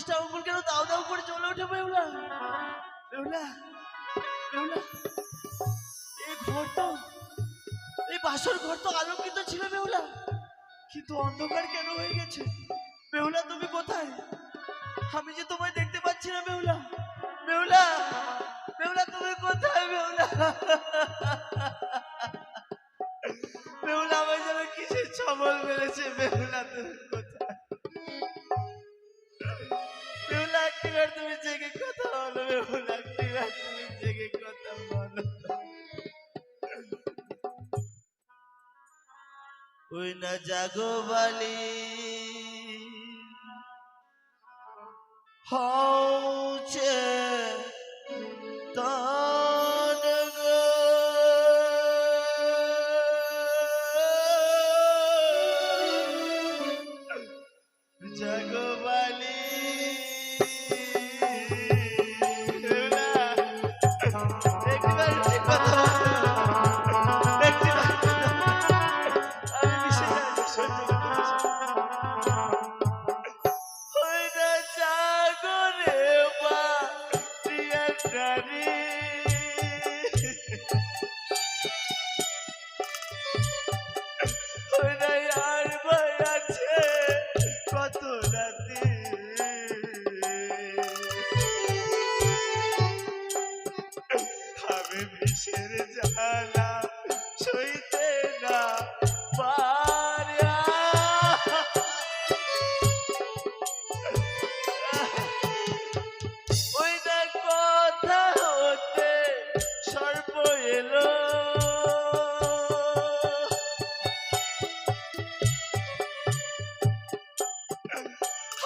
চল্লিশটা আঙ্গুল কেন? দাও দাও করে চলে ওঠে বেহুলা। বেহুলা বেহুলা। এই ঘরটা এই বাসর ঘর তো আলোকিত ছিল বেহুলা। কিন্তু অন্ধকার কেন হয়ে গেছে? বেহুলা, তুমি কোথায়? আমি যে তোমায় দেখতে পাচ্ছি না বেহুলা। বেহুলা বেহুলা, তুমি কোথায় বেহুলা? বেহুলা, আমায় যেন কিসের ছবল মেরেছে বেহুলা, তুমি কোথায়? বেহুলা তুমি জেগে কথা বলো বেহুলা তুমি জেগে কথা বলো। ওই না জাগো বালি। হচ্ছে জাগো time.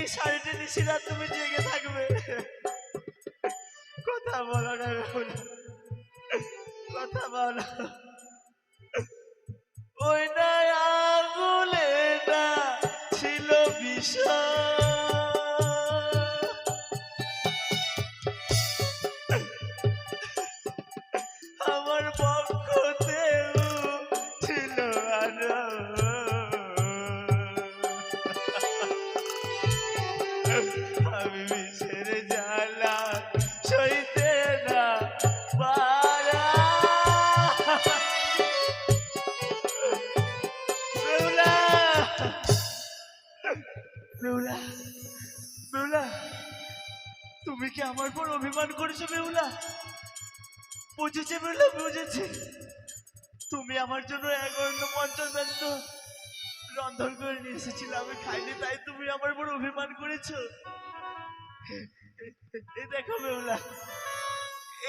এই শাড়িটি নিশিরা তুমি জেগে থাকবে। কথা বলো না কথা বলো। ওই না আগুলে না ছিল বিষয়। পারা। বেহুলা বেহুলা বেহুলা তুমি কি আমার পর অভিমান করেছ বেহুলা? বুঝেছি বেহুলা, বুঝেছি। তুমি আমার জন্য এক অন্য পঞ্চদন্ত রন্ধন করে নিয়ে এসেছিলে, আমি খাইনি, তাই তুমি আমার উপর অভিমান করেছ। এই দেখো বেহুলা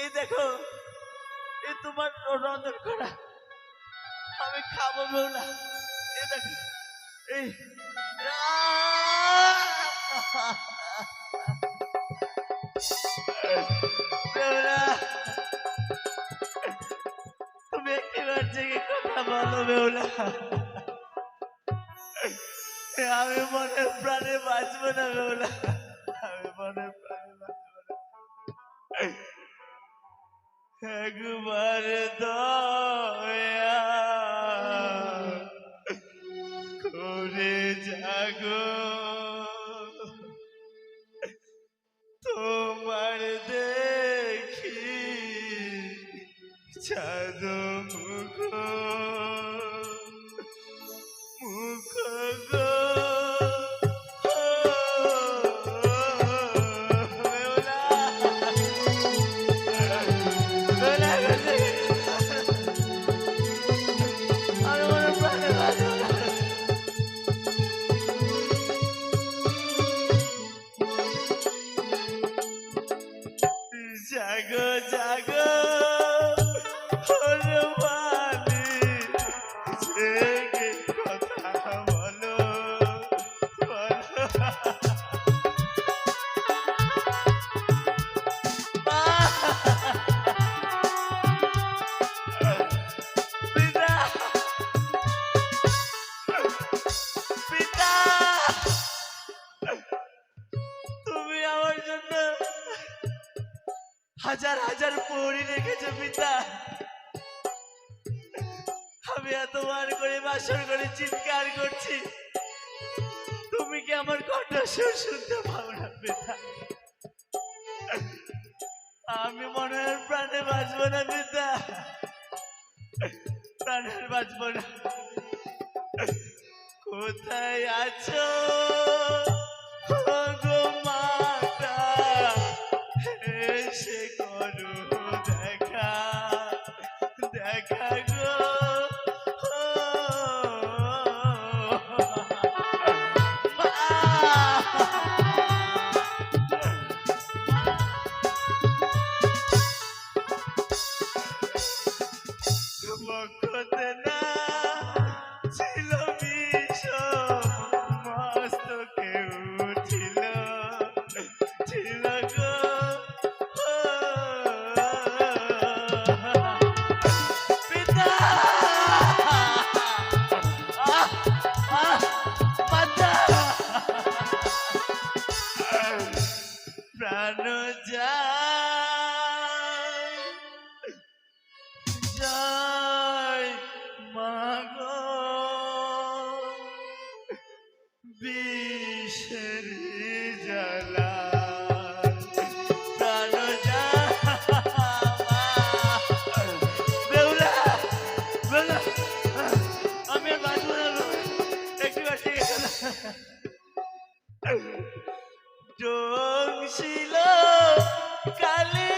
এই দেখো, এই তোমার রন্ধন করা। আমি খাব বেহুলা এই দেখো, এই তুমি একটিবার জেগে কথা বলো বেহুলা আমি মনে প্রাণে বাঁচবো না বেহুলা একবার দয়া করে জাগো। তোমার দেখি চাঁদ মুখ। গৌরী রেখেছো পিতা। আমি এতবার করে বাসর করে চিৎকার করছি। তুমি কি আমার কণ্ঠস্বর শুনতে পাও না, পিতা? আমি মনে হয় প্রাণে বাঁচবো না, পিতা। প্রাণে আর বাঁচবো না। কোথায় আছো? প্রাণ যায়। জয় মাগো। বিষের জ্বালা। প্রাণ ছিল কালী